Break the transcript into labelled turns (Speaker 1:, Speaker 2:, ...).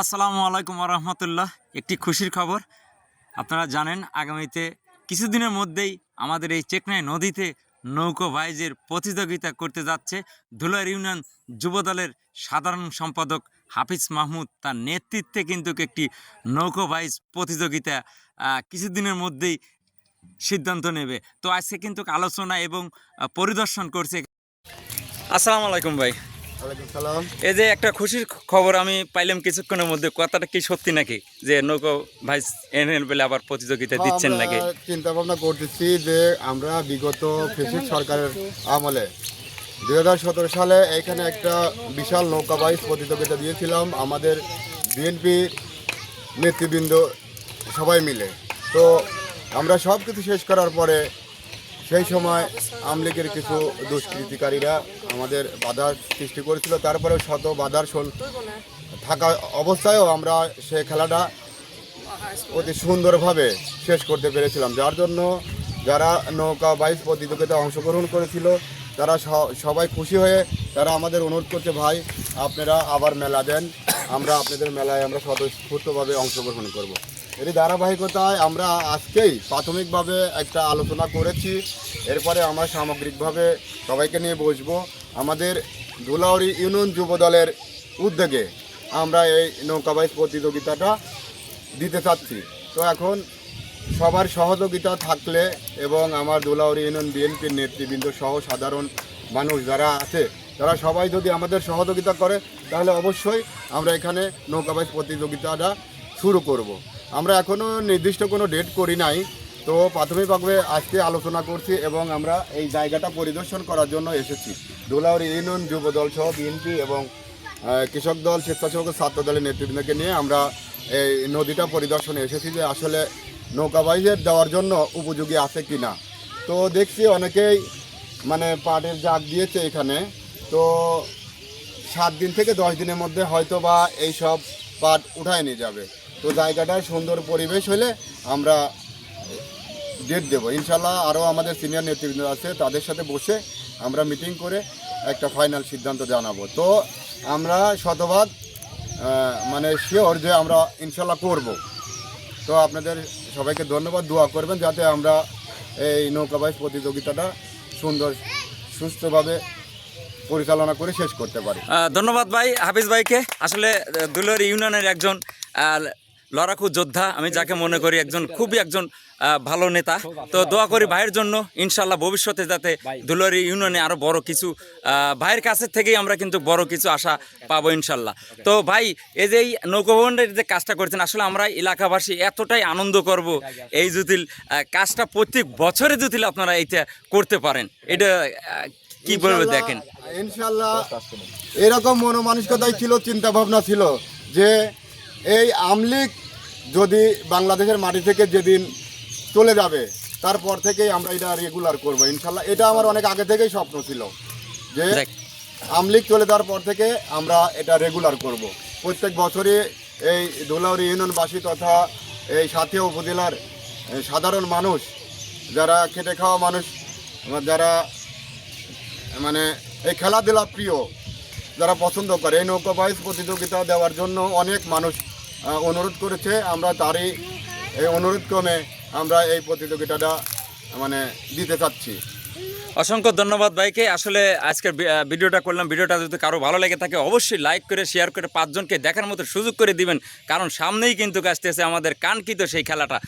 Speaker 1: আসসালামু আলাইকুম রহমতুল্লাহ। একটি খুশির খবর। আপনারা জানেন, আগামীতে কিছুদিনের মধ্যেই আমাদের এই চেকনাই নদীতে নৌকো ভাইজের প্রতিযোগিতা করতে যাচ্ছে। ধুলার ইউনিয়ন যুবদলের সাধারণ সম্পাদক হাফিজ মাহমুদ তার নেতৃত্বে কিন্তু একটি নৌকো ভাইজ প্রতিযোগিতা কিছুদিনের মধ্যেই সিদ্ধান্ত নেবে। তো আজকে কিন্তু আলোচনা এবং পরিদর্শন করছে। আসসালামু আলাইকুম ভাই। এই যে একটা খুশির খবর আমি পাইলাম কিছুক্ষণের মধ্যে কথাটা কি সত্যি নাকি? যে নৌকো ভাই এনএল বলে আবার প্রতিযোগিতা দিচ্ছেন নাকি?
Speaker 2: চিন্তা ভাবনা করতেছি যে আমরা বিগত ফেসিক সরকারের আমলে দু হাজার সতেরো সালে এখানে একটা বিশাল নৌকাবাহী প্রতিযোগিতা দিয়েছিলাম আমাদের বিএনপি নেতৃবৃন্দ সবাই মিলে। তো আমরা সব কিছু শেষ করার পরে সেই সময় আমলিগের কিছু দুষ্কৃতিকারীরা আমাদের বাধার সৃষ্টি করেছিল। তারপরে শত বাধার থাকা অবস্থায়ও আমরা সে খেলাটা অতি সুন্দরভাবে শেষ করতে পেরেছিলাম। যার জন্য যারা নৌকা বাইশ প্রতিযোগিতায় অংশগ্রহণ করেছিল, তারা সবাই খুশি হয়ে তারা আমাদের অনুরোধ করছে, ভাই, আপনারা আবার মেলা দেন। আমরা আপনাদের মেলায় আমরা স্বতঃস্ফূর্তভাবে অংশগ্রহণ করব। এরই ধারাবাহিকতায় আমরা আজকেই প্রাথমিকভাবে একটা আলোচনা করেছি। এরপরে আমরা সামগ্রিকভাবে সবাইকে নিয়ে বসবো। আমাদের ধুলাউড়ি ইউনিয়ন যুব দলের উদ্যোগে আমরা এই নৌকাবাইজ প্রতিযোগিতাটা দিতে চাচ্ছি। তো এখন সবার সহযোগিতা থাকলে এবং আমার দোলাউরি ইউনিয়ন বিএনপির নেতৃবৃন্দ সহ সাধারণ মানুষ যারা আছে তারা সবাই যদি আমাদের সহযোগিতা করে, তাহলে অবশ্যই আমরা এখানে নৌকাবাইজ প্রতিযোগিতাটা শুরু করব। আমরা এখনও নির্দিষ্ট কোনো ডেট করি নাই, তো প্রাথমিকভাবে আজকে আলোচনা করছি এবং আমরা এই জায়গাটা পরিদর্শন করার জন্য এসেছি। দোলাউরি ইউনিয়ন যুব দল সহ বিএনপি এবং কৃষক দল, স্বেচ্ছাসেবক ছাত্র দলের নেতৃবৃন্দকে নিয়ে আমরা এই নদীটা পরিদর্শনে এসেছি যে আসলে নৌকাবাইজের দেওয়ার জন্য উপযোগী আছে কি না তো দেখছি অনেকেই মানে পাটের জাগ দিয়েছে এখানে। তো সাত দিন থেকে দশ দিনের মধ্যে হয়তো বা এই সব পাট উঠায় নিয়ে যাবে। তো জায়গাটায় সুন্দর পরিবেশ হলে আমরা ডেট দেবো। ইনশাল্লাহ আরও আমাদের সিনিয়র নেতৃবৃন্দ আছে, তাদের সাথে বসে আমরা মিটিং করে একটা ফাইনাল সিদ্ধান্ত জানাব। তো আমরা শতভাগ মানে শিওর যে আমরা ইনশাল্লাহ করব। তো আপনাদের সবাইকে ধন্যবাদ, দোয়া করবেন যাতে আমরা এই নৌকাবাইজ প্রতিযোগিতাটা সুন্দর, সুস্থভাবে পরিচালনা করে শেষ করতে পারি।
Speaker 1: ধন্যবাদ ভাই, হাফিজ ভাইকে। আসলে দুলার ইউনিয়নের একজন লড়াকু যোদ্ধা, আমি যাকে মনে করি একজন, খুবই একজন ভালো নেতা। তো দোয়া করি ভাইয়ের জন্য ইনশাল্লাহ ভবিষ্যতে যাতে দুলারি ইউনিয়নে আরও বড় কিছু ভাইয়ের কাছে থেকেই আমরা কিন্তু বড় কিছু আশা পাবো ইনশাল্লাহ তো ভাই, এই যে এই নৌকভবনের যে কাজটা করছেন, আসলে আমরা এলাকাবাসী এতটাই আনন্দ করব এই জুতিল কাজটা প্রত্যেক বছরে জুতিল আপনারা এইটা করতে পারেন। এটা কি বলবে দেখেন?
Speaker 2: ইনশাল্লাহ এরকম মনোমানসিকতাই ছিল চিন্তা ভাবনা ছিল যে এই আমলিক যদি বাংলাদেশের মাটি থেকে যেদিন চলে যাবে তারপর থেকেই আমরা এটা রেগুলার করব ইনশাল্লাহ। এটা আমার অনেক আগে থেকেই স্বপ্ন ছিল যে আমলিক চলে যাওয়ার পর থেকে আমরা এটা রেগুলার করব। প্রত্যেক বছরই এই দোলাউরি ইউনিয়নবাসী তথা এই সাথীয় উপজেলার সাধারণ মানুষ যারা খেটে খাওয়া মানুষ যারা মানে এই খেলাধুলা প্রিয় যারা পছন্দ করে, এই নৌকা বাইস প্রতিযোগিতা দেওয়ার জন্য অনেক মানুষ অনুরোধ করেছে। আমরা তারই এই অনুরোধ ক্রমে আমরা এই প্রতিযোগিতাটা মানে দিতে চাচ্ছি।
Speaker 1: অসংখ্য ধন্যবাদ ভাইকে। আসলে আজকের ভিডিওটা করলাম। ভিডিওটা যদি কারও ভালো লেগে থাকে, অবশ্যই লাইক করে, শেয়ার করে, পাঁচজনকে দেখার মতো সুযোগ করে দিবেন। কারণ সামনেই কিন্তু আসতেছে আমাদের কাঙ্ক্ষিত সেই খেলাটা।